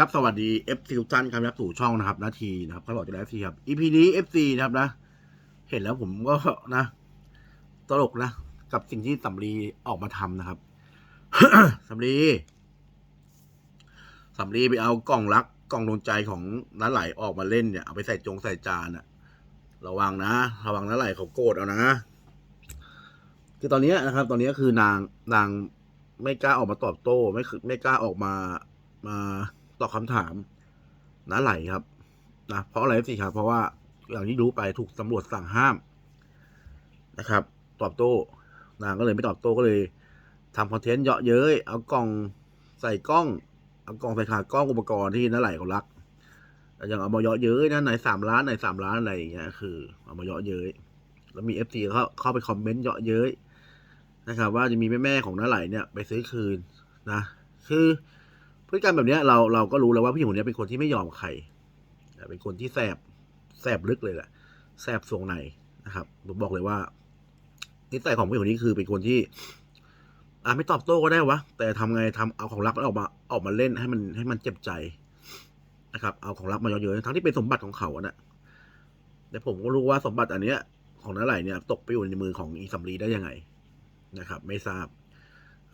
ครับสวัสดี FC ทุกท่านครับรับสู่ช่องนะครับนาทีนะครับเขาบอกจะได้ FC ครับ EP นี้ FC นะครับนะ เห็นแล้วผมก็นะ ตลกนะ กับสิ่งที่สำลีออกมาทำนะครับสำลีสำลีไปเอากล่องรักกล่องดวงใจของน้าไหลออกมาเล่นเนี่ยเอาไปใส่จงใส่จานอะระวังนะ ระวังน้าไหลเขาโกรธเอานะ คือตอนนี้นะครับ ตอนนี้คือนางนางไม่กล้าออกมาตอบโต้ ไม่คือไม่กล้าออกมามา ตอบคำถามน้าไหลครับนะเพราะอะไรสิครับ เพราะว่าอย่างที่รู้ไปถูกตำรวจสั่งห้ามนะครับ ตอบโต้นางก็เลยไม่ตอบโต้ก็เลยทำคอนเทนต์เยาะเย้ยเอากล่องใส่กล้องเอากล่องใส่ขากล้องอุปกรณ์ที่น้าไหลเขารักอย่างเอามาเยาะเย้ยนะไหนสามล้านไหนสามล้านอะไรอย่างเงี้ยคือเอามาเยาะเย้ยแล้วมีเอฟซีเขาเข้าไปคอมเมนต์เยาะเย้ยนะครับ ว่าจะมีแม่ๆของน้าไหลเนี่ยไปซื้อคืนนะ คือ พฤติกรรมแบบนี้เราเราก็รู้แล้วว่าผู้หญิงคนนี้เป็นคนที่ไม่ยอมใคร เป็นคนที่แสบแสบลึกเลยแหละแสบทรงในนะครับผมบอกเลยว่า นิสัยของผู้หญิงคนนี้คือเป็นคนที่ อ่าไม่ตอบโต้ก็ได้วะ แต่ทำไงทำเอาของรักออกมาออกมาเล่นให้มันให้มันเจ็บใจนะครับ เอาของรักมาเยอะๆทั้งที่เป็นสมบัติของเขาอะนะแต่ผมก็รู้ว่าสมบัติอันเนี้ยของน้าไหลเนี่ยตกไปอยู่ในมือของอีสัมรีได้ยังไงนะครับ ไม่ทราบ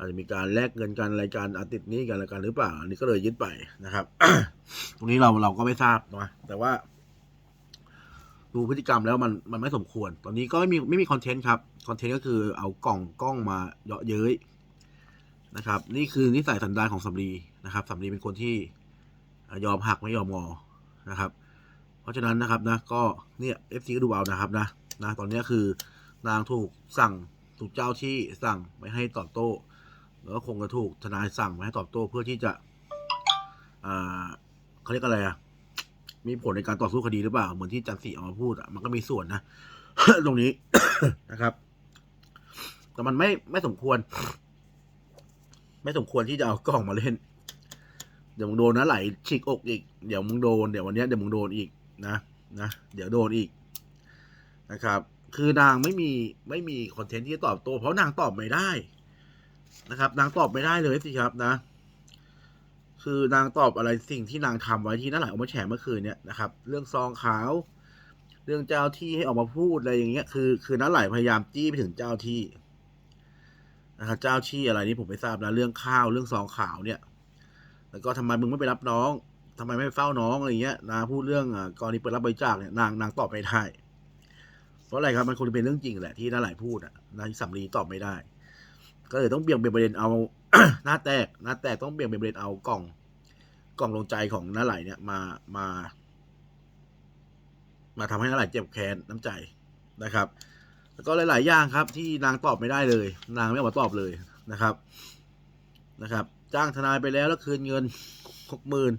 อาจจะมีการแลกเงินกันรายการอาติดนี้กันอะไรกันหรือเปล่า อันนี้ก็เลยยึดไปนะครับ ตรงนี้เราเราก็ไม่ทราบนะแต่ว่า ดูพฤติกรรมแล้วมันมันไม่สมควร ตอนนี้ก็ไม่มีไม่มีคอนเทนต์ครับคอนเทนต์ก็คือเอากล่องกล้องมาเยาะเย้ยนะครับ นี่คือนิสัยสันดานของสำลีนะครับสำลีเป็นคนที่ยอมหักไม่ยอมงอนะครับ เพราะฉะนั้นนะครับนะ ก็เนี่ยเอฟซีก็ดูเอานะครับนะนะตอนนี้คือนางถูกสั่งถูกเจ้าที่สั่งไม่ให้ตอบโต้ แล้วก็คงจะถูกทนายสั่งม่ให้ตอบโต้เพื่อที่จะเขาเรียกอะไรอะมีผลในการต่อสู้คดีหรือเปล่า เหมือนที่จันทร์ศรีออกมาพูดอะมันก็มีส่วนนะตรงนี้นะครับ แต่มันไม่ไม่สมควร ไม่สมควรที่จะเอากล้องมาเล่น เดี๋ยวมึงโดนนะไหลฉีกอกอีก เดี๋ยวมึงโดนเดี๋ยววันนี้เดี๋ยวมึงโดนอีกนะนะเดี๋ยวโดนอีกนะครับ คือนางไม่มีไม่มีคอนเทนต์ที่จะตอบโต้เพราะนางตอบไม่ได้ นะครับ นางตอบไม่ได้เลยสิครับนะ คือนางตอบอะไรสิ่งที่นางทำไว้ที่นั่นหละออกมาแฉเมื่อคืนเนี่ยนะครับ เรื่องซองขาว เรื่องเจ้าที่ให้ออกมาพูดอะไรอย่างเงี้ย คือ คือนั่นไหลพยายามจี้ไปถึงเจ้าที่นะครับเจ้าที่อะไรนี่ผมไม่ทราบนะเรื่องข้าวเรื่องซองขาวเนี่ย แล้วก็ทำไมมึงไม่ไปรับน้องทำไมไม่ไปเฝ้าน้องอะไรเงี้ยนางพูดเรื่องอ่ากรณีเปิดรับบริจาคเนี่ยนางนางตอบไม่ได้เพราะอะไรครับมันคงจะเป็นเรื่องจริงแหละที่นั่นไหลพูดอะนางสำลีตอบไม่ได้ ก็เลยต้องเบี่ยงเบนประเด็นเอา หน้าแตกหน้าแตกต้องเบี่ยงเบนประเด็นเอากล่องกล่องลงใจของน้าไหลเนี่ยมามา มาทำให้น้าไหลเจ็บแค้นน้ำใจนะครับ แล้วก็หลาย ๆ อย่างครับ ที่นางตอบไม่ได้เลย นางไม่ออกมาตอบเลยนะครับนะครับ จ้างทนายไปแล้วแล้วคืนเงินหกหมื่น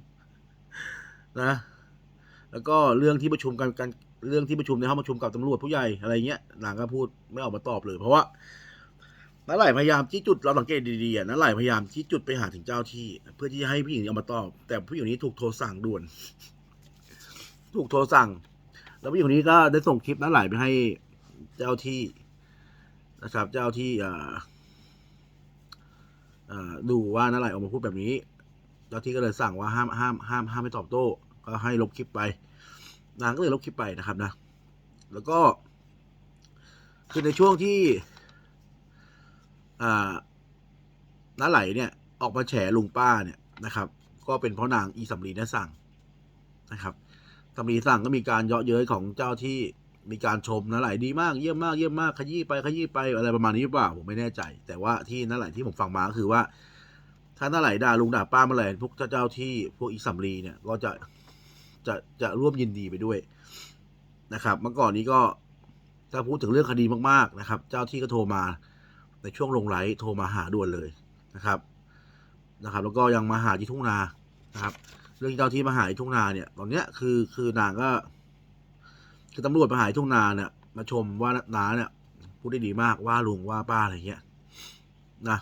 นะ แล้วก็เรื่องที่ประชุมกันกันเรื่องที่ประชุมในห้องประชุมกับตำรวจผู้ใหญ่อะไรเงี้ยนางก็พูดไม่ออกมาตอบเลย เพราะว่า น้าไหลพยายามชี้จุดเราสังเกตดีๆอะน้าไหลพยายามชี้จุดไปหาถึงเจ้าที่ เพื่อที่จะให้ผู้หญิงเอามาตอบ แต่ผู้หญิงนี้ถูกโทรสั่งด่วน ถูกโทรสั่ง แล้วผู้หญิงนี้ก็ได้ส่งคลิปน้าไหลไปให้เจ้าที่นะครับ เจ้าที่อ่าดูว่าน้าไหลออกมาพูดแบบนี้ เจ้าที่ก็เลยสั่งว่าห้ามห้ามห้ามห้ามไม่ตอบโต้ ก็ให้ลบคลิปไป นางก็เลยลบคลิปไปนะครับนะ แล้วก็คือในช่วงที่ น้าไหลเนี่ยออกมาแฉลุงป้าเนี่ยนะครับ ก็เป็นเพราะนางอีสำลีนี่ยสั่งนะครับสำลีสั่งก็มีการเยาะเย้ยของเจ้าที่มีการชมน้าไหลดีมากเยี่ยมมากเยี่ยมมากขยี้ไปขยี้ไปอะไรประมาณนี้หรือเปล่าผมไม่แน่ใจ แต่ว่าที่น้าไหลที่ผมฟังมาก็คือว่า ถ้าน้าไหลด่าลุงด่าป้าเมื่อไหร่พวกเจ้าที่พวกอีสำลีเนี่ยก็จะจะจะร่วมยินดีไปด้วยนะครับ เมื่อก่อนนี้ก็ถ้าพูดถึงเรื่องคดีมากๆนะครับ เจ้าที่ก็โทรมา ในช่วงลงไลฟ์โทรมาหาด่วนเลยนะครับนะครับ แล้วก็ยังมาหาที่ทุ่งนานะครับ เรื่องเจ้าที่มาหาที่ทุ่งนาเนี่ย ตอนเนี้ยคือคือนางก็ คือตำรวจมาหาที่ทุ่งนาเนี่ย มาชมว่านาเนี่ยพูดได้ดีมากว่าลุงว่าป้าอะไรเงี้ยนะ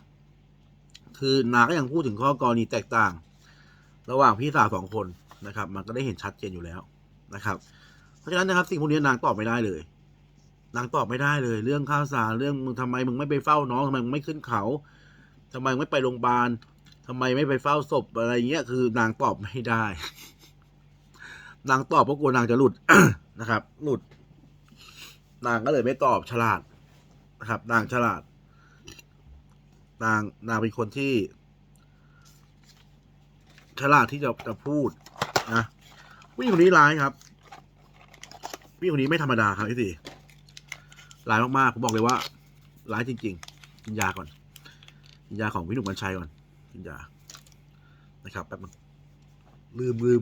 คือนาก็ยังพูดถึงข้อกรณีแตกต่าง ระหว่างพี่สาวสองคนนะครับ มันก็ได้เห็นชัดเจนอยู่แล้วนะครับ เพราะฉะนั้นนะครับสิ่งพวกนี้นางตอบไม่ได้เลย นางตอบไม่ได้เลย เรื่องข้าวสารเรื่องมึงทำไมมึงไม่ไปเฝ้าน้องทำไมมึงไม่ขึ้นเขาทำไมมึงไม่ไปโรงพยาบาลททำไมไม่ไปเฝ้าศพอะไรเงี้ยคือนางตอบไม่ได้ นางตอบเพราะกลัวนางจะหลุดนะครับ หลุด นางก็เลยไม่ตอบฉลาดนะครับ นางฉลาด นางนางเป็นคนที่ ฉลาดที่จะจะพูดนะผู้หญิงคนนี้ร้ายครับผู้หญิงคนนี้ไม่ธรรมดาครับพี่สี่ ร้ายมากๆผมบอกเลยว่าร้ายจริง ๆ กินยาก่อน กินยาของพี่หนุ่มกัญชัยก่อน กินยา นะครับแป๊บนึงลืมลืม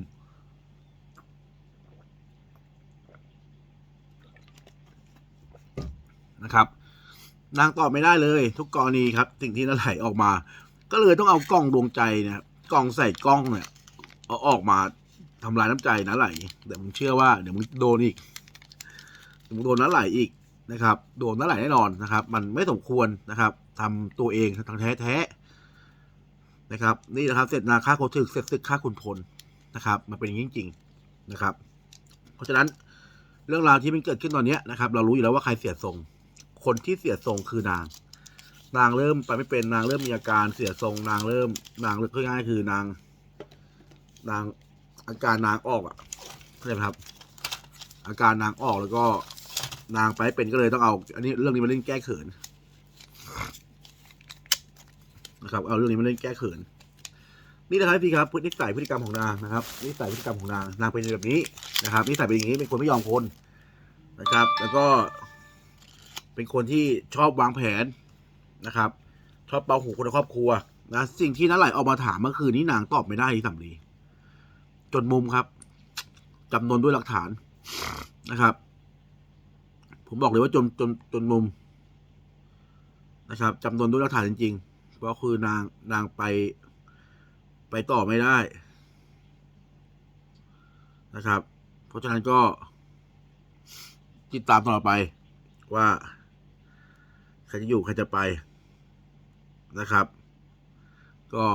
นะครับนางตอบไม่ได้เลย ทุกกรณีครับ สิ่งที่นั่นไหลออกมา ก็เลยต้องเอากล้องดวงใจเนะครับกล้องใส่กล้องเนี่ยเอาออกมาทำลายน้ำใจนะไหลเดี๋ยวมึงเชื่อว่าเดี๋ยวมึงโดนอีกเดี๋ยวมึงโดนน้าไหลอีก นะครับโดนน้าไหลแน่นอนนะครับ มันไม่สมควรนะครับทำตัวเองทางแท้แท้นะครับ นี่นะครับเสร็จนาค่าโคถึกเสร็จศึกค่าคุณพลนะครับ มันเป็นอย่างนี้จริงๆนะครับ เพราะฉะนั้นเรื่องราวที่มันเกิดขึ้นตอนนี้นะครับ เรารู้อยู่แล้วว่าใครเสียทรง คนที่เสียทรงคือนาง นางเริ่มไปไม่เป็นนางเริ่มมีอาการเสียทรง นางเริ่มนางเริ่มง่ายๆคือนาง นางอาการนางออกอะเข้าใจไหมครับ อาการนางออกแล้วก็ นางไปเป็นก็เลยต้องเอา อันนี้เรื่องนี้มาเล่นแก้เขินนะครับ เอาเรื่องนี้มาเล่นแก้เขิน นี่นะครับพี่ครับพฤติสัยพฤติกรรมของนางนะครับนิสัยพฤติกรรมของนางนางเป็นแบบนี้นะครับนิสัยเป็นอย่างนี้เป็นคนไม่ยอมคนนะครับ แล้วก็เป็นคนที่ชอบวางแผนนะครับ ชอบเป่าหูคนในครอบครัวนะสิ่งที่น้าไหลออกมาถามเมื่อคืนนี้นางตอบไม่ได้ที่สำลีจนมุมครับจำนวนด้วยหลักฐานนะครับ ผมบอกเลยว่าจนจนจนมุม นะครับจำนวนด้วยหลักฐานจริงๆ เพราะคือนางนางไป ไปต่อไม่ได้ นะครับ เพราะฉะนั้นก็ติดตามต่อไปว่าใครจะอยู่ใครจะไปนะครับ ก็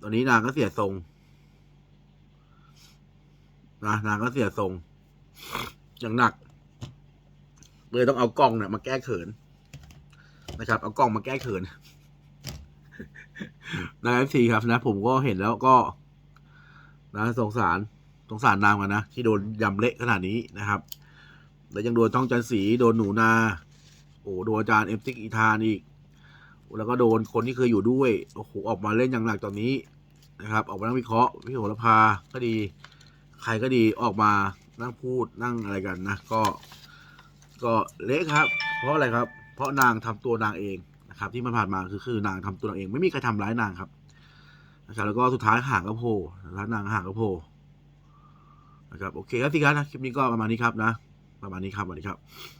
ตอนนี้นางก็เสียทรงนะนางก็เสียทรง อย่างหนัก เลยต้องเอากล้องเนี่ยมาแก้เขินนะครับ เอากล้องมาแก้เขินนะเอฟซีครับนะ ผมก็เห็นแล้วก็นะสงสารสงสารนางกันนะที่โดนยำเละขนาดนี้นะครับ แล้วยังโดนต้องจันสีโดนหนูนาโอ้โดนอาจารย์เอ็มติกอีธานอีก แล้วก็โดนคนที่เคยอยู่ด้วยโอ้โหออกมาเล่นอย่างหนักตอนนี้นะครับ ออกมานั่งวิเคราะห์พี่โหระพาก็ดี ใครก็ดีออกมา นั่งพูดนั่งอะไรกันนะก็ ก็เละครับ เพราะอะไรครับ เพราะนางทำตัวนางเองนะครับ ที่มันผ่านมาคือคือนางทำตัวนางเอง ไม่มีใครทำร้ายนางครับนะครับแล้วก็สุดท้ายห่างก็โผล่แล้วนางห่างก็โผล่นะครับโอเคครับทีครับนะคลิปนี้ก็ประมาณนี้ครับนะ ประมาณนี้ครับสวัสดีครับ